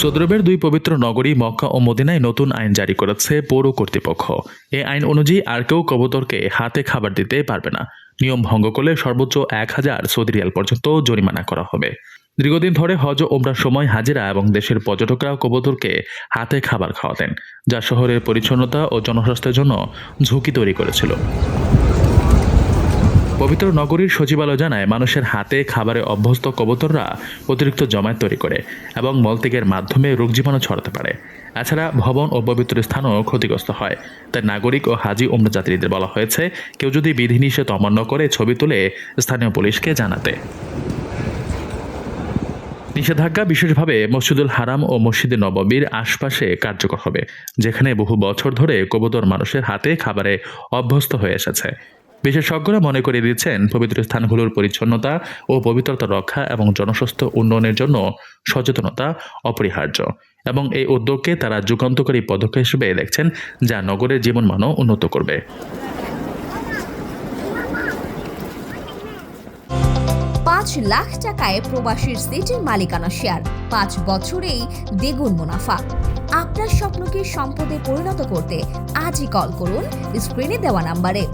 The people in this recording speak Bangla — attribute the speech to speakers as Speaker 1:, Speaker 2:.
Speaker 1: সৌদি দুই পবিত্র নগরী মক্কা ও মদিনায় নতুন আইন জারি করেছে পৌর কর্তৃপক্ষ। এই আইন অনুযায়ী আর কেউ কবুতরকে হাতে খাবার দিতে পারবে না। নিয়ম ভঙ্গ করলে সর্বোচ্চ এক হাজার সৌদি রিয়াল পর্যন্ত জরিমানা করা হবে। দীর্ঘদিন ধরে হজ ওমরার সময় হাজিরা এবং দেশের পর্যটকরা কবুতরকে হাতে খাবার খাওয়াতেন, যা শহরের পরিচ্ছন্নতা ও জনস্বাস্থ্যের জন্য ঝুঁকি তৈরি করেছিল। পবিত্র নগরীর সচিবালয় জানায়, মানুষের হাতে খাবারে অভ্যস্ত কবুতররা অতিরিক্ত জমায়েত তৈরি করে এবং মলত্যাগের মাধ্যমে রোগ জীবাণু ছড়াতে পারে। এছাড়া ভবন ও পবিত্র স্থানও ক্ষতিগ্রস্ত হয়। তাই নাগরিক ও হাজি উমরা যাত্রীদের বলা হয়েছে, কেউ যদি বিধিনিষেধ অমান্য করে ছবি তুলে স্থানীয় পুলিশকে জানাতে। নিষেধাজ্ঞা বিশেষভাবে মসজিদুল হারাম ও মসজিদে নববীর আশপাশে কার্যকর হবে, যেখানে বহু বছর ধরে কবুতর মানুষের হাতে খাবারে অভ্যস্ত হয়ে এসেছে। বিশেষজ্ঞরা মনে করে দিচ্ছেন, পবিত্র স্থানগুলোর পরিচ্ছন্নতা ও পবিত্রতা রক্ষা এবং জনস্বাস্থ্য উন্নয়নের জন্য সচেতনতা অপরিহার্য। এবং এই উদ্যোগকে তারা যুগান্তকারী পদক্ষেপ হিসেবে দেখছেন, যা নগরের জীবনমানও উন্নত করবে।
Speaker 2: পাঁচ লাখ টাকায় প্রবাসীর সিটির মালিকানা শেয়ার, পাঁচ বছরেই দ্বিগুণ মুনাফা। আপনার স্বপ্নকে সম্পদে পরিণত করতে আজই কল করুন স্ক্রিনে দেওয়া নাম্বারে।